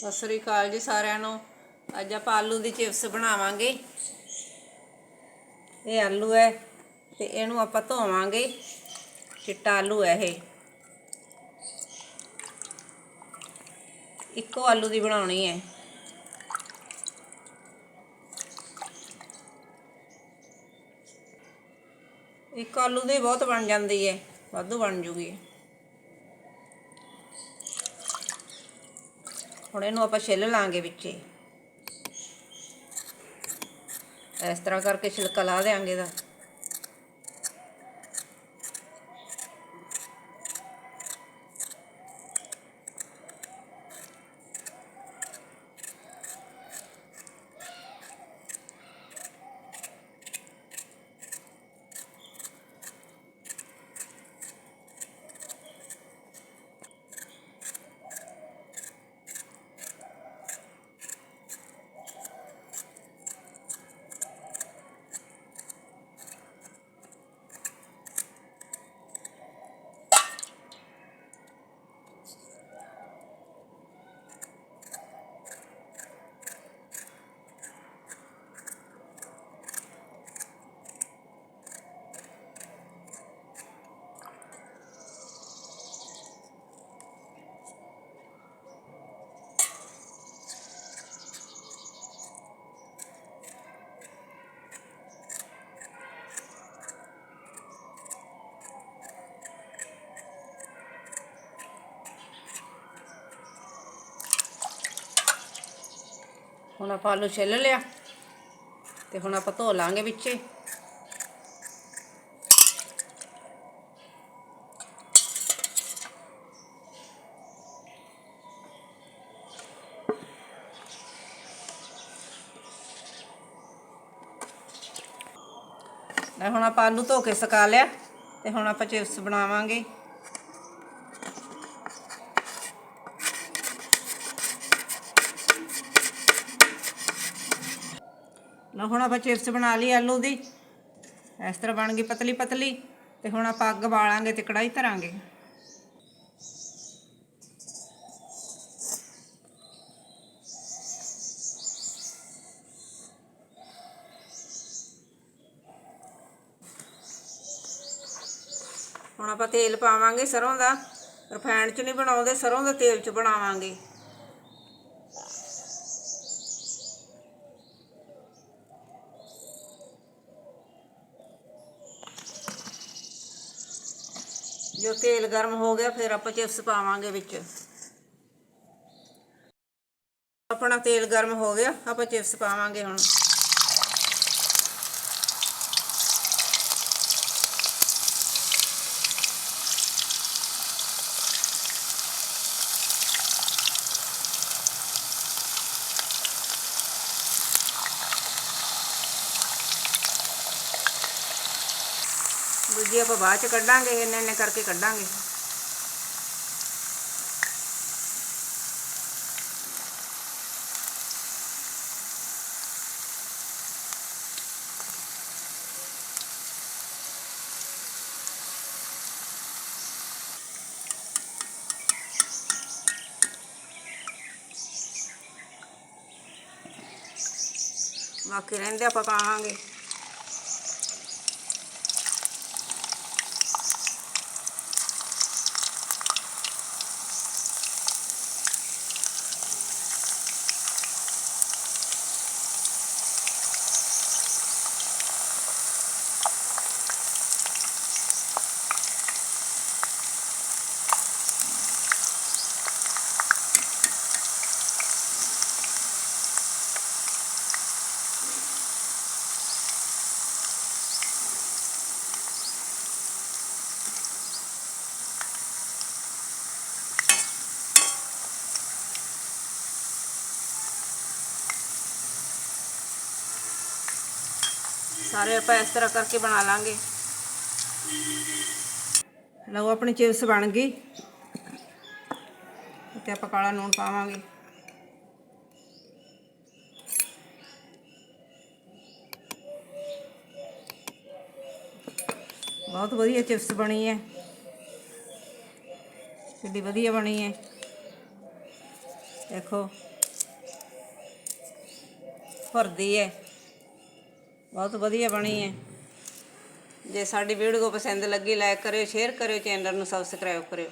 ਸਤਿ ਸ੍ਰੀ ਅਕਾਲ ਜੀ ਸਾਰਿਆਂ ਨੂੰ। ਅੱਜ ਆਪਾਂ ਆਲੂ ਦੀ ਚਿਪਸ ਬਣਾਵਾਂਗੇ। ਇਹ ਆਲੂ ਹੈ ਤੇ ਇਹਨੂੰ ਆਪਾਂ ਧੋਵਾਂਗੇ। ਚਿੱਟਾ ਆਲੂ ਹੈ ਇਹ। ਇੱਕੋ ਆਲੂ ਦੀ ਬਣਾਉਣੀ ਹੈ। ਇੱਕ ਆਲੂ ਦੀ ਬਹੁਤ ਬਣ ਜਾਂਦੀ ਹੈ, ਵਾਧੂ ਬਣ ਜੂਗੀ। ਹੁਣ ਇਹਨੂੰ ਆਪਾਂ ਛਿੱਲ ਲਾਂਗੇ ਵਿੱਚੇ। ਇਸ ਤਰ੍ਹਾਂ ਕਰਕੇ ਛਿਲਕਾ ਲਾ ਦੇਾਂਗੇ ਦਾ ਹੁਣ ਆਪਾਂ ਆਲੂ ਛਿੱਲ ਲਿਆ ਤੇ ਹੁਣ ਆਪਾਂ ਧੋ ਲਾਂਗੇ ਵਿੱਚੇ। ਹੁਣ ਆਪਾਂ ਆਲੂ ਧੋ ਕੇ ਸੁਕਾ ਲਿਆ ਤੇ ਹੁਣ ਆਪਾਂ ਚਿਪਸ ਬਣਾਵਾਂਗੇ। ਲਓ ਹੁਣ ਆਪਾਂ ਚਿਪਸ ਬਣਾ ਲਈ ਆਲੂ ਦੀ। ਇਸ ਤਰ੍ਹਾਂ ਬਣ ਗਈ ਪਤਲੀ ਪਤਲੀ ਤੇ ਹੁਣ ਆਪਾਂ ਅੱਗ ਬਾਲਾਂਗੇ ਤੇ ਕੜਾਈ ਧਰਾਂਗੇ। ਹੁਣ ਆਪਾਂ ਤੇਲ ਪਾਵਾਂਗੇ ਸਰੋਂ ਦਾ। ਰਿਫਾਈਂਡ 'ਚ ਨਹੀਂ ਬਣਾਉਂਦੇ, ਸਰੋਂ ਦਾ ਤੇਲ 'ਚ ਬਣਾਵਾਂਗੇ। ਜੋ ਤੇਲ ਗਰਮ ਹੋ ਗਿਆ, ਫਿਰ ਆਪਾਂ ਚਿਪਸ ਪਾਵਾਂਗੇ ਵਿੱਚ। ਆਪਣਾ ਤੇਲ ਗਰਮ ਹੋ ਗਿਆ, ਆਪਾਂ ਚਿਪਸ ਪਾਵਾਂਗੇ ਹੁਣ। ਦੂਜੀ ਆਪਾਂ ਬਾਅਦ ਚ ਕੱਢਾਂਗੇ ਇੰਨੇ ਇੰਨੇ ਕਰਕੇ ਕੱਢਾਂਗੇ ਬਾਕੀ ਰਹਿੰਦੇ ਆਪਾਂ ਪਾਵਾਂਗੇ ਸਾਰੇ ਆਪਾਂ ਇਸ ਤਰ੍ਹਾਂ ਕਰਕੇ ਬਣਾ ਲਾਂਗੇ। ਲਓ, ਆਪਣੀ ਚਿਪਸ ਬਣ ਗਈ। ਤੇ ਆਪਾਂ ਕਾਲਾ ਲੂਣ ਪਾਵਾਂਗੇ। ਬਹੁਤ ਵਧੀਆ ਚਿਪਸ ਬਣੀ ਹੈ ਕਿੰਨੀ ਵਧੀਆ ਬਣੀ ਹੈ ਦੇਖੋ। ਭਰਦੀ ਹੈ ਬਹੁਤ ਵਧੀਆ ਬਣੀ ਹੈ। ਜੇ ਸਾਡੀ ਵੀਡੀਓ ਪਸੰਦ ਲੱਗੀ ਲਾਈਕ ਕਰਿਓ ਸ਼ੇਅਰ ਕਰਿਓ ਚੈਨਲ ਨੂੰ ਸਬਸਕ੍ਰਾਈਬ ਕਰਿਓ।